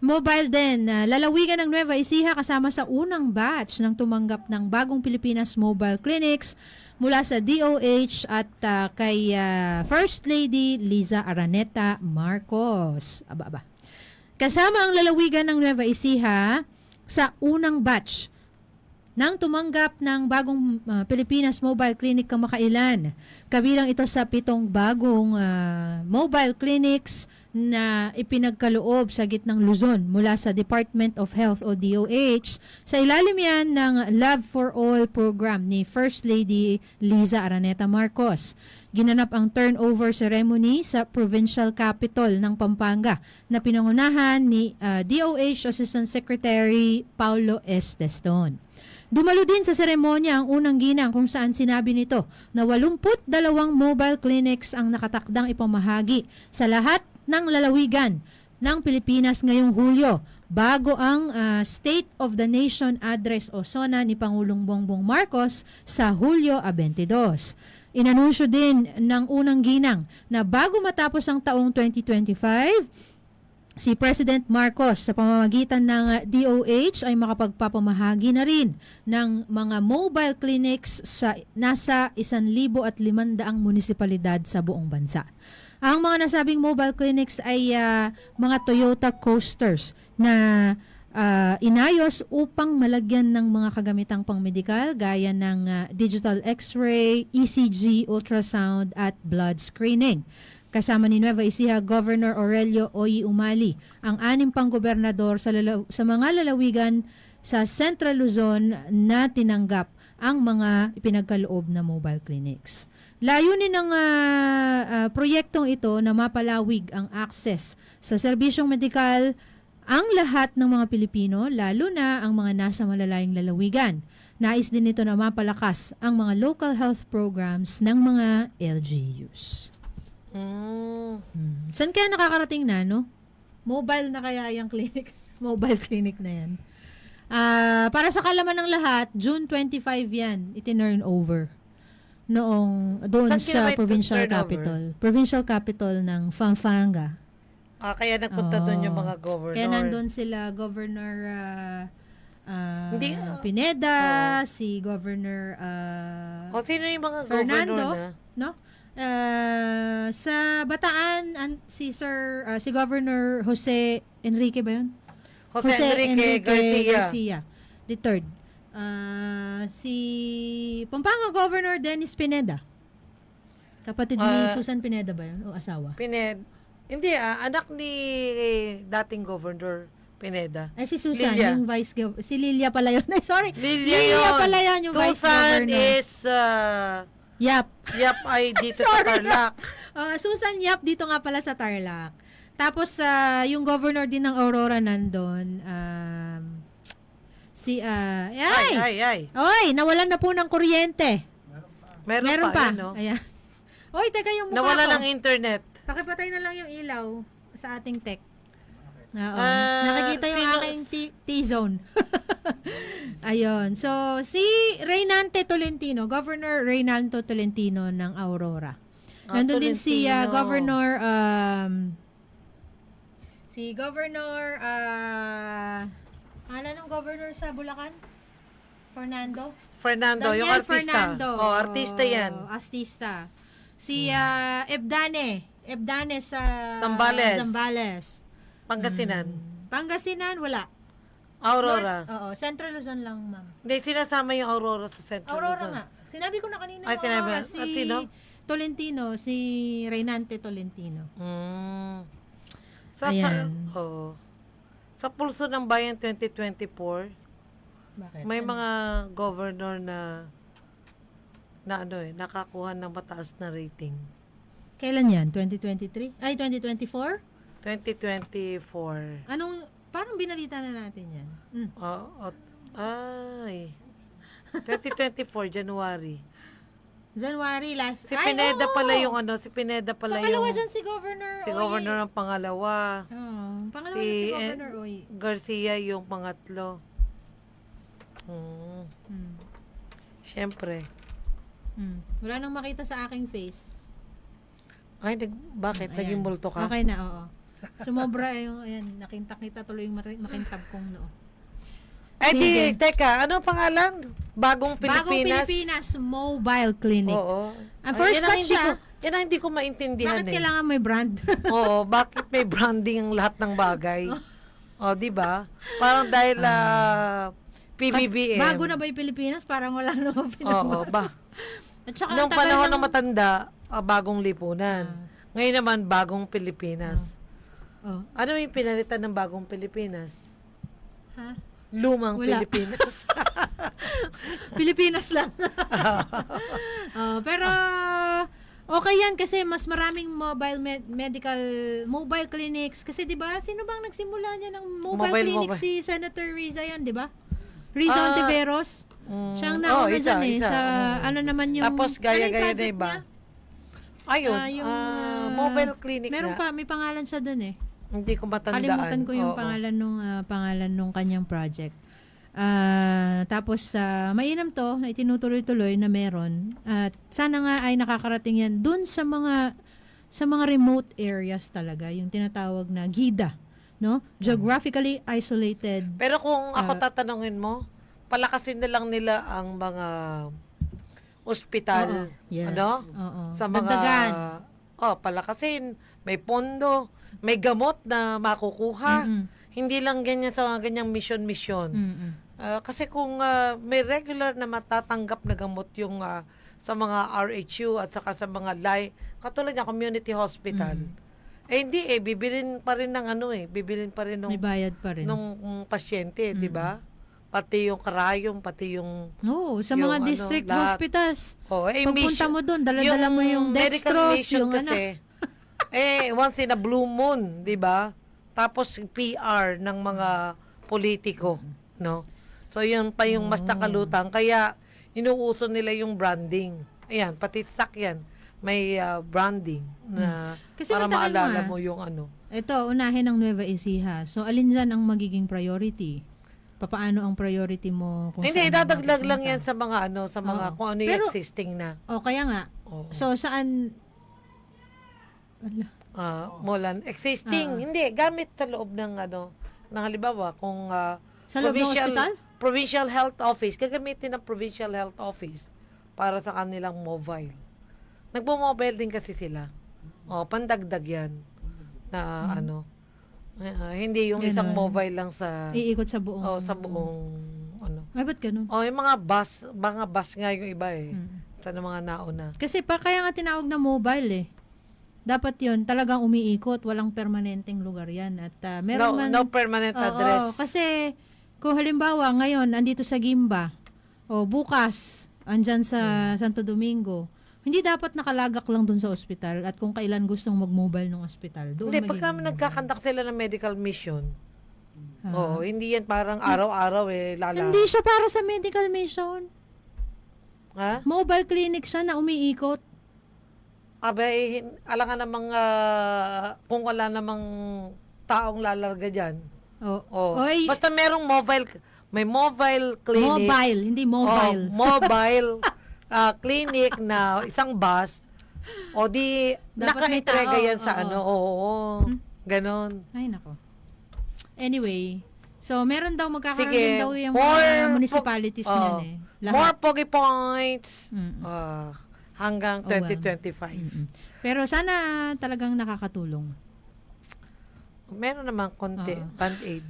Mobile din, ah, lalawigan ng Nueva Ecija kasama sa unang batch ng tumanggap ng bagong Pilipinas Mobile Clinics mula sa DOH at ah, kay ah, First Lady Liza Araneta Marcos. Aba, aba. Kasama ang lalawigan ng Nueva Ecija sa unang batch nang tumanggap ng bagong ah, Pilipinas Mobile Clinic kamakailan. Kabilang ito sa pitong bagong ah, mobile clinics na ipinagkaloob sa gitnang Luzon mula sa Department of Health o DOH. Sa ilalim yan ng Love for All program ni First Lady Liza Araneta Marcos. Ginanap ang turnover ceremony sa provincial capital ng Pampanga na pinangunahan ni ah, DOH Assistant Secretary Paulo S. Teston. Dumalo din sa seremonya ang unang ginang kung saan sinabi nito na 82 mobile clinics ang nakatakdang ipamahagi sa lahat ng lalawigan ng Pilipinas ngayong Hulyo bago ang ah, State of the Nation Address o SONA ni Pangulong Bongbong Marcos sa Hulyo a 22. Inanunsyo din ng unang ginang na bago matapos ang taong 2025, Si President Marcos sa pamamagitan ng DOH ay makapagpapamahagi na rin ng mga mobile clinics sa nasa 1,500 munisipalidad sa buong bansa. Ang mga nasabing mobile clinics ay uh, mga Toyota Coasters na uh, inayos upang malagyan ng mga kagamitang pangmedikal gaya ng uh, digital x-ray, ECG, ultrasound at blood screening. Kasama ni Nueva Ecija Governor Aurelio Oy Umali, ang anim pang gobernador sa, lala- sa mga lalawigan sa Central Luzon na tinanggap ang mga ipinagkaloob na mobile clinics. Layunin ng ah, ah, proyektong ito na mapalawig ang access sa serbisyong medikal ang lahat ng mga Pilipino, lalo na ang mga nasa malalayong lalawigan. Nais din ito na mapalakas ang mga local health programs ng mga LGUs. Mm. Hmm. Saan kaya nakakarating na, no? Mobile na kaya yung clinic? Mobile clinic na yan. Ah, para sa kalaman ng lahat, June 25 yan, itinurn over. Noong, doon Saan sa provincial capital. Provincial capital ng Pampanga. Ah, kaya nagpunta doon yung mga governor. Kaya nandun sila, Governor ah, ah, Hindi, ah, Pineda, oo. si Governor ah, O, sino yung mga Fernando? governor na? no? Ah, sa Bataan an, si Sir ah, si Governor Jose Enrique ba 'yun? Jose, Enrique, Garcia. the third. Ah, si Pampanga Governor Dennis Pineda. Kapatid ni Ah, Susan Pineda ba 'yun o asawa? Pined. Hindi ah, anak ni dating governor Pineda. Ay si Susan, Lilia. yung vice gov si Lilia pala 'yun. Ay sorry. Lilia, Lilia yun. pala 'yan yung vice Susan governor. is, uh, Yap. yap ay dito sa. Tarlac. Ah, Susan Yap dito nga pala sa Tarlac. Tapos sa yung governor din ng Aurora nandun, um, si ah, Ay, ay, ay, ay. Oy, nawalan na po ng kuryente. Meron, Meron pa. pa. Ayun, no? Ayan. Oy, teka yung mukha Nawala ko. ng internet. Pakipatay na lang yung ilaw sa ating tech. Oo. Ah, Nakikita yung sino- aking T- T-zone. Ayun. So, si Reynante Tolentino, Governor Reynaldo Tolentino ng Aurora. Ah, Nandun din si Tolentino. Governor um, si Governor uh, ano ng governor sa Bulacan? Fernando? Fernando, yung Daniel artista. Fernando. Oh, artista yan. Oh, artista. Si ah, Ebdane. Ebdane sa Zambales. Zambales. Pangasinan. Pangasinan, wala. Aurora. North- oo, Central Luzon lang, ma'am. Hindi, sinasama yung Aurora sa Central Aurora Luzon. nga. Sinabi ko na kanina Ay, yung sinabi Aurora. na. Si At sino? Tolentino, si Reynante Tolentino. Mm. Sa, sa, Ayan. oh. sa pulso ng bayan 2024, Bakit? may Ano? mga governor na na ano eh, nakakuha ng mataas na rating. Kailan yan? 2023? Ay, 2024? 2024. Anong, parang binalita na natin yan. Mm. Oh, oh, ay. 2024, January. January last. Si Ay, Pineda oo! pala yung ano, si Pineda pala Pangalawa yung dyan si Governor si Oy. governor ng pangalawa. Oh, pangalawa Si, si Governor Oy. Garcia yung pangatlo. Hmm. Hmm. Siyempre. Hmm. Wala nang makita sa aking face. Ay, nag, bakit? Ayan. Naging multo ka? Okay na, oo. Sumobra yung, ayan, nakinta-kita tuloy yung maki- makintab kong noo. Eh di, Sige. teka, ano pangalan? Bagong Pilipinas? Bagong Pilipinas Mobile Clinic. Oo. Ang Ay, first ang batch hindi siya. ko- Yan ang hindi ko maintindihan Bakit eh. kailangan may brand? Oo, bakit may branding ang lahat ng bagay? oh, di ba? Parang dahil ah, PBBM. Bago na ba yung Pilipinas? Parang wala naman Oo, pinagawa. ba? At saka Nung tagal panahon ng- na matanda, ah, bagong lipunan. Ah. Ngayon naman, bagong Pilipinas. Oh. Ano yung pinalitan ng bagong Pilipinas? Ha? Lumang Wala. Pilipinas. Pilipinas lang. Oh, pero okay yan kasi mas maraming mobile med- medical mobile clinics kasi 'di ba? Sino bang nagsimula niya ng mobile, Mobile, clinic mobile. si Senator Riza yan, 'di ba? Riza Ah, Ontiveros. Mm, Siya ang oh, isa, dyan eh. isa. Sa Mm. ano naman yung... Tapos gaya-gaya ano yung na iba. niya? Ayun, Ah, yung, ah, mobile clinic Meron na. pa, may pangalan siya dun eh. Hindi ko matandaan. Kalimutan ko yung Oo. pangalan nung ah, pangalan nung kanyang project. Ah, tapos sa mainam to na itinutuloy-tuloy na meron at sana nga ay nakakarating yan dun sa mga sa mga remote areas talaga yung tinatawag na GIDA no geographically isolated Pero kung ako Ah. tatanungin mo, palakasin na lang nila ang mga ospital. Oo, yes Ano? oo. Sa mga... Dagdagan. Oh, palakasin. May pondo. May gamot na makukuha. Mm-mm. Hindi lang ganyan sa mga ganyang mission-mission. Mm-mm. Ah, kasi kung ah, may regular na matatanggap na gamot yung ah, sa mga RHU at saka sa mga lay, katulad ng community hospital, Mm. eh hindi eh, bibilin pa rin ng ano eh, bibilin pa rin ng may bayad pa rin nung mm, pasyente, di ba? Pati yung karayom, pati yung Oo, sa yung mga ano, district lahat. hospitals oh, eh, pagpunta mission- mo doon dala-dala mo yung dextrose yung ano kasi, eh, once in a blue moon, di ba? Tapos PR ng mga politiko, no? So, yun pa yung mas Oh. nakalutang. Kaya, inuuso nila yung branding. Ayan, pati sak yan. May ah, branding na Hmm. Kasi para mo, maalala ah. mo yung ano. Ito, unahin ang Nueva Ecija. So, alin dyan ang magiging priority? Papaano ang priority mo? Kung Hindi, dadaglag lang yan sa mga ano, sa mga Oo. kung ano yung Pero- existing na. O, kaya nga. Oo. So, saan... Ala, Ah, mulan existing. Ah. Hindi, gamit sa loob ng ano, ng halimbawa kung ah, sa loob ng provincial, hospital? provincial health office, gagamitin ng provincial health office para sa kanilang mobile. Nagmo-mobile din kasi sila. Oh, pandagdag 'yan na ano. ah, hindi yung isang Ganon. mobile lang sa Iikot sa buong... oh, sa buong ano. Ay, ba't ganun? Oh, yung mga bus, mga bus nga yung iba eh. Mm. Sa mga nauna. Kasi pa kaya nga tinawag na mobile eh. Dapat yon talagang umiikot, walang permanenteng lugar yan. At ah, meron no, man... no permanent Oo, address. kasi kung halimbawa ngayon andito sa Gimba o bukas andyan sa Hmm. Santo Domingo, hindi dapat nakalagak lang dun sa ospital at kung kailan gustong mag-mobile ng ospital. Doon Hindi, pagka mobile. nagkakandak sila ng medical mission, Ah. Oo, hindi yan parang araw-araw eh, lala. Hindi siya para sa medical mission. Ha? Mobile clinic siya na umiikot. Abay, alangan namang, ah, kung wala namang taong lalarga dyan. Oh. Oh. Oy, Basta merong mobile, may mobile clinic. mobile, hindi mobile. Oh, mobile ah, clinic na isang bus. O di, tao, yan sa oo. ano. Oo, oo. Hmm? Ganon. Ay, nako. Anyway, so meron daw magkakaroon Sige, din daw yung more mga po- municipalities Oo. niyan eh. More Lahat. pogi points Mm. ah, hanggang 2025. Oh, well. Pero sana talagang nakakatulong. Meron naman konti, oh. band-aid.